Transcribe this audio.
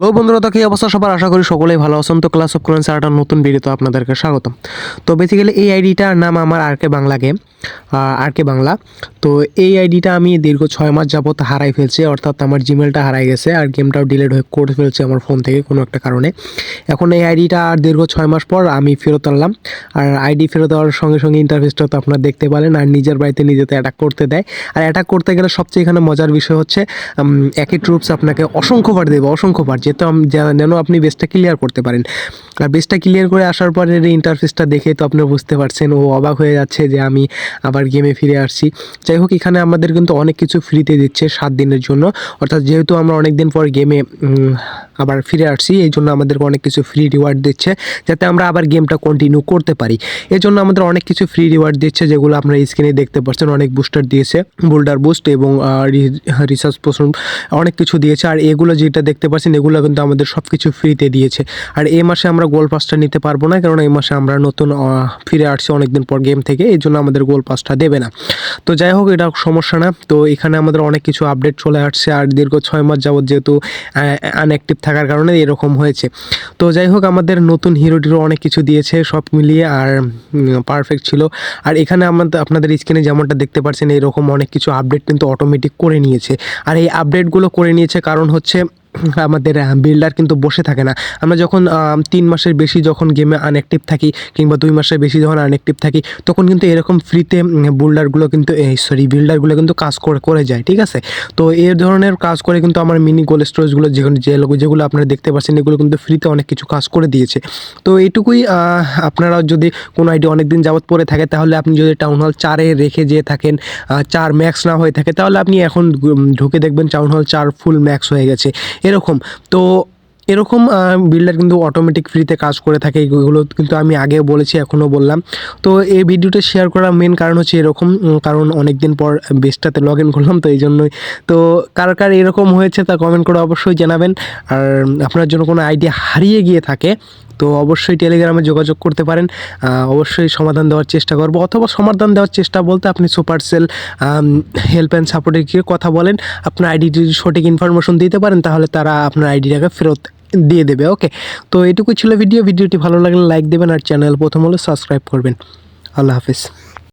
Hello বন্ধুরা, তো কি অবস্থা সবার? আশা করি সকলেই ভালো আছেন। তো ক্লাস অফ কোরেন্স একটা নতুন ভিডিওতে আপনাদেরকে স্বাগতম। তো বেসিক্যালি এই আইডিটার নাম আমার R K Bangla game R K Bangla. তো এই আইডিটা আমি দীর্ঘ ছয় মাস যাবত হারাই ফেলছি, অর্থাৎ আমার জিমেলটা হারাই গেছে আর গেমটাও ডিলেট হয়ে করে ফেলছে আমার ফোন থেকে কোনো একটা কারণে। এখন এই আইডিটা আর দীর্ঘ ছয় মাস পর আমি ফেরত আনলাম। আর আইডি ফেরত দেওয়ার সঙ্গে সঙ্গে ইন্টারফেসটা তো আপনারা দেখতে পেলেন আর নিজের বাড়িতে নিজেতে অ্যাটাক করতে দেয়। আর অ্যাটাক করতে গেলে সবচেয়ে এখানে মজার বিষয় হচ্ছে একই ট্রুপস আপনাকে অসংখ্যবার দেবে, অসংখ্যবার। যেহেতু যেন আপনি বেসটা ক্লিয়ার করতে পারেন। আর বেসটা ক্লিয়ার করে আসার পরে এই ইন্টারফেসটা দেখে তো আপনি বুঝতে পারছেন, ও অবাক হয়ে যাচ্ছে যে আমি আবার গেমে ফিরে আসছি। যাই হোক, এখানে আমাদের কিন্তু অনেক কিছু ফ্রিতে দিচ্ছে সাত দিনের জন্য। অর্থাৎ যেহেতু আমরা অনেক দিন পর গেমে আবার ফিরে আসছি, এই জন্য আমাদেরকে অনেক কিছু ফ্রি রিওয়ার্ড দিচ্ছে, যাতে আমরা আবার গেমটা কন্টিনিউ করতে পারি। এই জন্য আমাদের অনেক কিছু ফ্রি রিওয়ার্ড দিচ্ছে, যেগুলো আপনারা স্ক্রিনে দেখতে পাচ্ছেন অনেক বুস্টার দিয়েছে বোল্ডার বুস্ট এবং রিসার্চ পোষণ অনেক কিছু দিয়েছে। আর এগুলো যেটা দেখতে পাচ্ছেন, এগুলো কিন্তু আমাদের সব কিছু ফ্রিতে দিয়েছে। আর এই মাসে আমরা গোল পাসটা নিতে পারব না কারণ এই মাসে আমরা নতুন ফিরে আসছি অনেকদিন পর গেম থেকে, এই জন্য আমাদের গোল পাসটা দেবে না। তো যাই হোক, এটা সমস্যা না। তো এখানে আমাদের অনেক কিছু আপডেট চলে আসছে, আর দীর্ঘ ছয় মাস যাবত যেহেতু আনঅ্যাক্টিভ থাকার কারণে এরকম হয়েছে। তো যাই হোক, আমাদের নতুন হিরো টিরো অনেক কিছু দিয়েছে, সব মিলিয়ে, আর পারফেক্ট ছিল। আর এখানে আমাদের, আপনাদের স্ক্রিনে যেমনটা দেখতে পাচ্ছেন, এরকম অনেক কিছু আপডেট কিন্তু অটোমেটিক করে নিয়েছে। আর এই আপডেটগুলো করে নিয়েছে কারণ হচ্ছে আমাদের বিল্ডার কিন্তু বসে থাকে না। আমরা যখন তিন মাসের বেশি যখন গেমে আনঅ্যাক্টিভ থাকি কিংবা দুই মাসের বেশি যখন আনঅ্যাক্টিভ থাকি, তখন কিন্তু এরকম ফ্রিতে বোল্ডারগুলো কিন্তু সরি বিল্ডারগুলো কিন্তু কাজ করে যায়, ঠিক আছে? তো এই ধরনের কাজ করে কিন্তু আমার মিনি গোল স্টোরেজগুলো যেখানে যেগুলো আপনারা দেখতে পাচ্ছেন, এগুলো কিন্তু ফ্রিতে অনেক কিছু কাজ করে দিয়েছে। তো এইটুকুই আপনারা যদি কোনো আইডি অনেক দিন পরে থাকে, তাহলে আপনি যদি টাউন হল চারে রেখে যেয়ে থাকেন চার ম্যাক্স না হয়ে থাকে, তাহলে আপনি এখন ঢুকে দেখবেন টাউন হল চার ফুল ম্যাক্স হয়ে গেছে। এরকম। তো এরকম বিল্ডার কিন্তু অটোমেটিক ফ্রিতে কাজ করে থাকে। এগুলো কিন্তু আমি আগে বলেছি, এখনও বললাম। তো এই ভিডিওটা শেয়ার করার মেন কারণ হচ্ছে এরকম কারণ অনেক দিন পর বেস্টাতে লগ ইন করলাম, তো এই জন্যই তো কার কার এরকম হয়েছে তা কমেন্ট করে অবশ্যই জানাবেন। আর আপনার জন্য কোনো আইডিয়া হারিয়ে গিয়ে থাকে তো অবশ্যই টেলিগ্রামে যোগাযোগ করতে পারেন। অবশ্যই সমাধান দেওয়ার চেষ্টা করব অথবা সমাধান দেওয়ার চেষ্টা বলতে আপনি সুপার সেল হেল্প অ্যান্ড সাপোর্টে গিয়ে কথা বলেন। আপনার আইডি যদি সঠিক ইনফরমেশন দিতে পারেন, তাহলে তারা আপনার আইডিটাকে ফেরত দিয়ে দেবে ওকে তো এটুকুই ছিল ভিডিও ভিডিওটি ভালো লাগলে লাইক দেবেন আর চ্যানেল প্রথম হলে সাবস্ক্রাইব করবেন। আল্লাহ হাফিজ।